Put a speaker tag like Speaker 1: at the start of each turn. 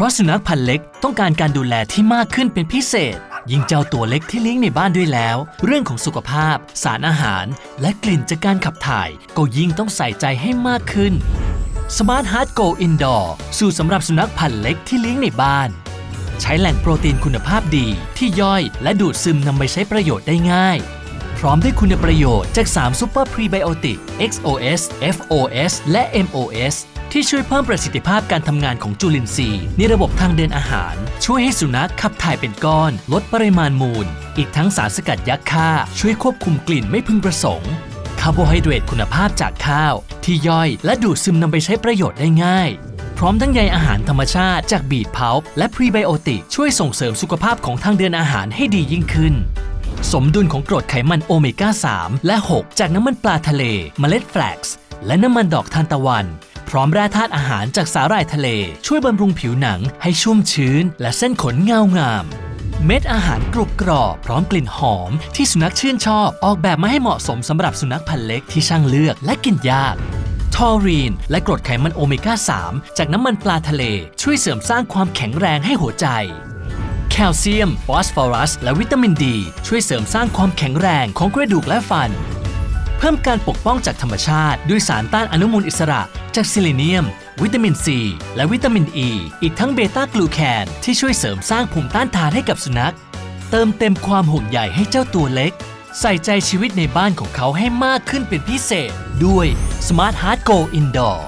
Speaker 1: ราะสุนัขพันธุ์เล็กต้องการการดูแลที่มากขึ้นเป็นพิเศษ ยิ่งเจ้าตัวเล็กที่เลี้ยงในบ้านด้วยแล้ว เรื่องของสุขภาพ สารอาหาร และกลิ่นจากการขับถ่าย ก็ยิ่งต้องใส่ใจให้มากขึ้น Smart Heart Go Indoor สูตรสำหรับสุนัขพันธุ์เล็กที่เลี้ยงในบ้าน ใช้แหล่งโปรตีนคุณภาพดีที่ย่อยและดูดซึมนำไปใช้ประโยชน์ได้ง่าย พร้อมด้วยคุณประโยชน์จาก3 Super Prebiotic XOS FOS และ MOS ที่ช่วยเพิ่มประสิทธิภาพการทำงานของจุลินทรีย์ ในระบบทางเดินอาหาร ช่วยให้สุนัขขับถ่ายเป็นก้อน ลดปริมาณมูล อีกทั้งสารสกัดยักษ์ฆ่า ช่วยควบคุมกลิ่นไม่พึงประสงค์คาร์โบไฮเดรตคุณภาพจากข้าว ที่ย่อยและดูดซึมนำไปใช้ประโยชน์ได้ง่าย พร้อมทั้งใยอาหารธรรมชาติจากบีทเพาและพรีไบโอติกช่วยส่งเสริมสุขภาพของทางเดินอาหารให้ดียิ่งขึ้น สมดุลของกรดไขมันโอเมก้า 3 และ 6 จากน้ำมันปลาทะเล เมล็ดแฟลกซ์และน้ำมันดอกทานตะวัน พร้อมแร่ธาตุอาหารจากสาหร่ายทะเล ช่วยบำรุงผิวหนังให้ชุ่มชื้น และเส้นขนเงางาม เม็ดอาหารกรุบกรอบพร้อมกลิ่นหอม ที่สุนัขชื่นชอบ ออกแบบมาให้เหมาะสมสำหรับสุนัขพันธุ์เล็กที่ช่างเลือกและกินยากทอรีน และกรดไขมันโอเมก้า 3 จากน้ำมันปลาทะเล ช่วยเสริมสร้างความแข็งแรงให้หัวใจ คลเซียม ฟอสฟอรัส และวิตามินดี ช่วยเสริมสร้างความแข็งแรงของกระดูกและฟัน เพิ่มการปกป้องจากธรรมชาติ ด้วยสารต้านอนุมูลอิสระ จากซิลิเนียม วิตามินซี และวิตามินอ e, ีอีกทั้งเบต้ากลูแคนที่ช่วยเสริมสร้างภูมิต้านทานให้กับสุนัข เติมเต็มความห่วงใยให้เจ้าตัวเล็ก ใส่ใจชีวิตในบ้านของเขาให้มากขึ้นเป็นพิเศษ ด้วย Smart Heart Go Indoor